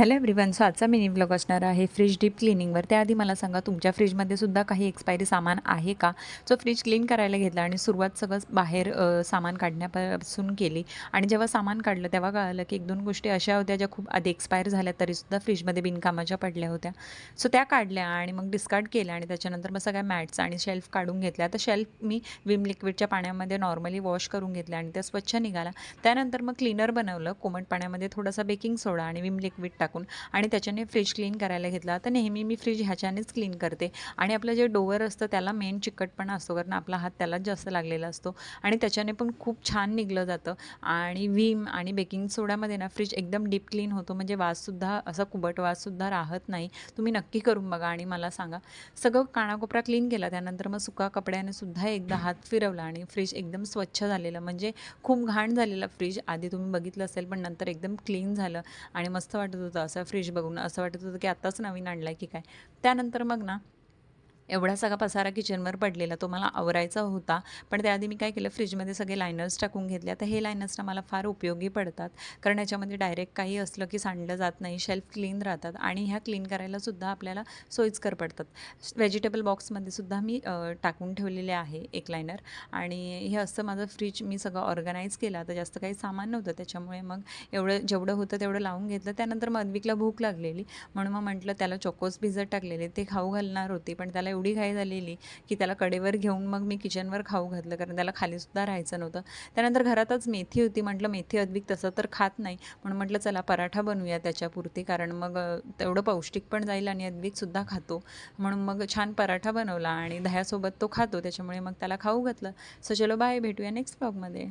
Hello everyone so आजचा mini vlog असणार आहे फ्रीज डीप क्लिनिंगवर. त्याआधी मला सांगा तुमच्या फ्रीजमध्ये सुद्धा काही एक्सपायरी सामान आहे का? सो फ्रीज क्लीन करायला घेतला आणि सुरुवात सगळं बाहेर सामान काढण्यापासून केली. आणि जेव्हा सामान काढलं तेव्हा कळलं की एक दोन गोष्टी अशा होत्या ज्या खूप आधी एक्सपायर झाल्या तरीसुद्धा फ्रीजमध्ये बिनकामाच्या पडल्या होत्या. सो त्या काढल्या आणि मग डिस्कार्ड केल्या आणि त्याच्यानंतर मग सगळ्या मॅट्स आणि शेल्फ काढून घेतल्या. तर शेल्फ मी विम लिक्विडच्या पाण्यामध्ये नॉर्मली वॉश करून घेतल्या आणि त्या स्वच्छ निघाला त्यानंतर मग क्लीनर बनवलं कोमट पाण्यामध्ये थोडासा बेकिंग सोडा आणि विम लिक्विड टाक टाकून आणि त्याच्याने फ्रीज क्लीन करायला घेतला. तर नेहमी मी फ्रीज ह्याच्यानेच क्लीन करते. आणि आपलं जे डोवर असतं त्याला मेन चिकटपणा असतो कारण आपला हात त्यालाच जास्त लागलेला असतो. आणि त्याच्याने पण खूप छान निघलं जातं. आणि विम आणि बेकिंग सोड्यामध्ये ना फ्रीज एकदम डीप क्लीन होतो. म्हणजे वाससुद्धा असा कुबट वाससुद्धा राहत नाही. तुम्ही नक्की करून बघा आणि मला सांगा. सगळं कानाकोपरा क्लीन केला. त्यानंतर मग सुका कपड्याने सुद्धा एकदा हात फिरवला आणि फ्रीज एकदम स्वच्छ झालेलं. म्हणजे खूप घाण झालेला फ्रीज आधी तुम्ही बघितलं असेल पण नंतर एकदम क्लीन झालं आणि मस्त वाटत होतं. असा फ्रीज बघून असं वाटत होतं की आत्ताच नवीन आणला आहे की काय. त्यानंतर मग ना एवढा सगळा पसारा किचनवर पडलेला तो मला आवरायचा होता. पण त्याआधी मी काय केलं फ्रीजमध्ये सगळे लायनर्स टाकून घेतले आता हे लायनर्स ना मला फार उपयोगी पडतात. कारण याच्यामध्ये डायरेक्ट काही असलं की सांडलं जात नाही शेल्फ क्लीन राहतात आणि ह्या क्लीन करायलासुद्धा आपल्याला सोयीस्कर पडतात. व्हेजिटेबल बॉक्समध्ये सुद्धा मी टाकून ठेवलेले आहे एक लायनर आणि हे असं माझं फ्रीज मी सगळं ऑर्गनाईज केलं. आता जास्त काही सामान नव्हतं त्याच्यामुळे मग एवढं जेवढं होतं तेवढं लावून घेतलं. त्यानंतर मधविकला भूक लागलेली. म्हणून मग म्हटलं त्याला चोकोस भिजत टाकलेले. ते खाऊ घालणार होते पण त्याला एवढी घाई झालेली की त्याला कडेवर घेऊन मग मी किचनवर खाऊ घातलं. कारण त्याला खालीसुद्धा राहायचं नव्हतं. त्यानंतर घरातच मेथी होती. म्हटलं मेथी अद्विक तसं तर खात नाही. म्हणून म्हटलं चला पराठा बनवूया त्याच्यापुरती. कारण मग तेवढं पौष्टिक पण जाईल आणि अद्विकसुद्धा खातो. म्हणून मग छान पराठा बनवला आणि दह्यासोबत तो खातो. त्याच्यामुळे मग त्याला खाऊ घातलं. सो चलो बाय भेटूया नेक्स्ट ब्लॉगमध्ये